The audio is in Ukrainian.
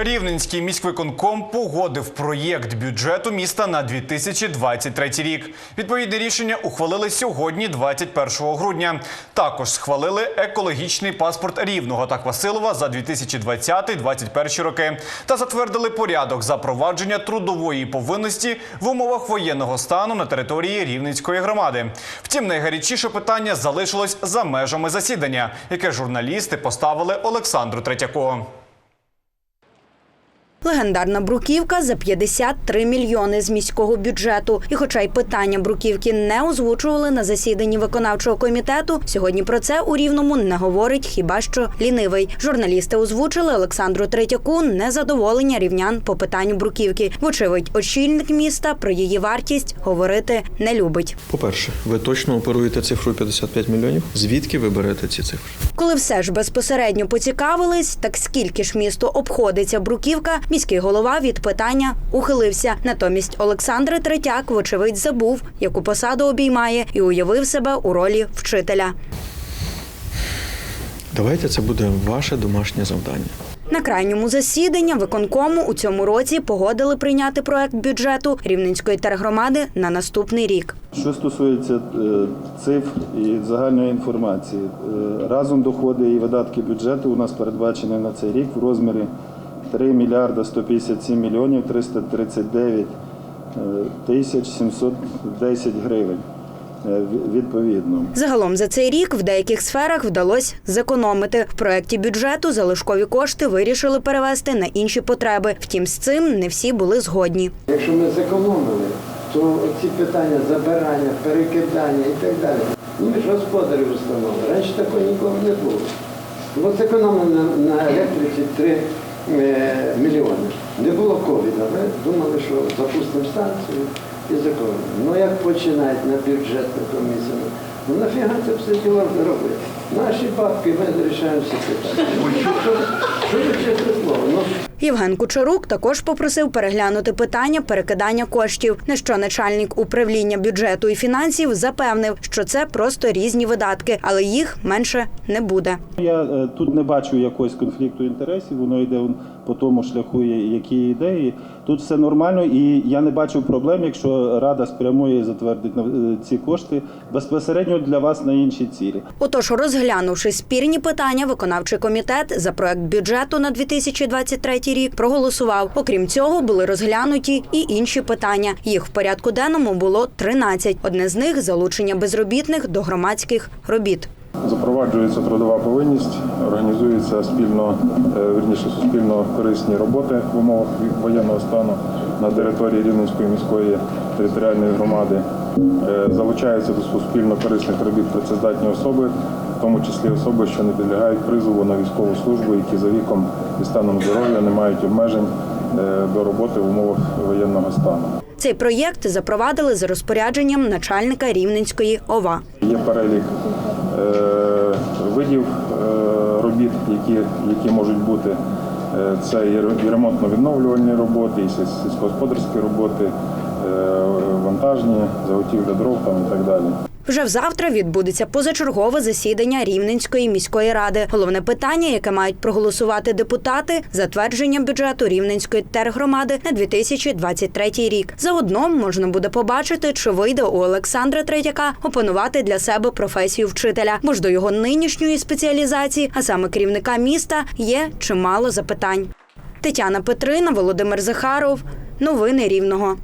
Рівненський міськвиконком погодив проєкт бюджету міста на 2023 рік. Відповідне рішення ухвалили сьогодні, 21 грудня. Також схвалили екологічний паспорт Рівного та Квасилова за 2020-2021 роки та затвердили порядок запровадження трудової повинності в умовах воєнного стану на території Рівненської громади. Втім, найгарячіше питання залишилось за межами засідання, яке журналісти поставили Олександру Третьяку. Легендарна бруківка за 53 мільйони з міського бюджету. І, хоча й питання бруківки не озвучували на засіданні виконавчого комітету, сьогодні про це у рівному не говорить хіба що лінивий. Журналісти озвучили Олександру Третяку незадоволення рівнян по питанню бруківки. Вочевидь, очільник міста про її вартість говорити не любить. По-перше, ви точно оперуєте цифрою 55 мільйонів. Звідки ви берете ці цифри? Коли все ж безпосередньо поцікавились, так скільки ж місто обходиться бруківка, міський голова від питання ухилився. Натомість Олександр Третяк, вочевидь, забув, яку посаду обіймає, і уявив себе у ролі вчителя. Давайте це буде ваше домашнє завдання. На крайньому засіданні виконкому у цьому році погодили прийняти проект бюджету Рівненської тергромади на наступний рік. Що стосується е, цифр і загальної інформації, е, разом доходи і видатки бюджету у нас передбачені на цей рік в розмірі 3 мільярда 157 мільйонів 339 е, тисяч 710 гривень е, відповідно. Загалом за цей рік в деяких сферах вдалося зекономити. В проєкті бюджету залишкові кошти вирішили перевести на інші потреби. Втім, з цим не всі були згодні. Якщо ми зекономили, то ці питання забирання, перекидання і так далі. Ми ж господарі установи. Раніше такого ніколи не було. От зекономили на, на електриці 3 е, мільйони. Не було ковіда, ми думали, що запустимо станцію і зекономимо. Ну як починають на бюджетну комісію? Ну нафіга це все діло робити? Наші бабки, ми вирішаємо всі питання. Ну, що, що, що ви чесне слово? Ну, Євген Кучерук також попросив переглянути питання перекидання коштів. На що начальник управління бюджету і фінансів запевнив, що це просто різні видатки, але їх менше не буде. Я е, тут не бачу якогось конфлікту інтересів, воно йде он по тому шляху, які ідеї. Тут все нормально, і я не бачу проблем, якщо рада спрямує і затвердить на- е, ці кошти безпосередньо для вас на інші цілі. Отож, розглянувши спірні питання, виконавчий комітет за проект бюджету на 2023 рік проголосував. Окрім цього, були розглянуті і інші питання. Їх в порядку денному було 13. Одне з них залучення безробітних до громадських робіт. Запроваджується трудова повинність, організуються спільно, е, вірніше суспільно корисні роботи в умовах воєнного стану на території Рівненської міської територіальної громади. Е, Залучаються до суспільно корисних робіт працездатні особи, в тому числі особи, що не підлягають призову на військову службу, які за віком і станом здоров'я не мають обмежень е, до роботи в умовах воєнного стану. Цей проєкт запровадили за розпорядженням начальника Рівненської ОВА. Є перелік е, видів е, робіт, які, які можуть бути. Це і ремонтно-відновлювальні роботи, і сільськогосподарські роботи, вантажні, заготівля дров там і так далі. Вже взавтра відбудеться позачергове засідання Рівненської міської ради. Головне питання, яке мають проголосувати депутати, затвердження бюджету Рівненської тергромади на 2023 рік. Заодно можна буде побачити, чи вийде у Олександра Третяка опанувати для себе професію вчителя, бо ж до його нинішньої спеціалізації, а саме керівника міста, є чимало запитань. Тетяна Петрина, Володимир Захаров. Новини Рівного.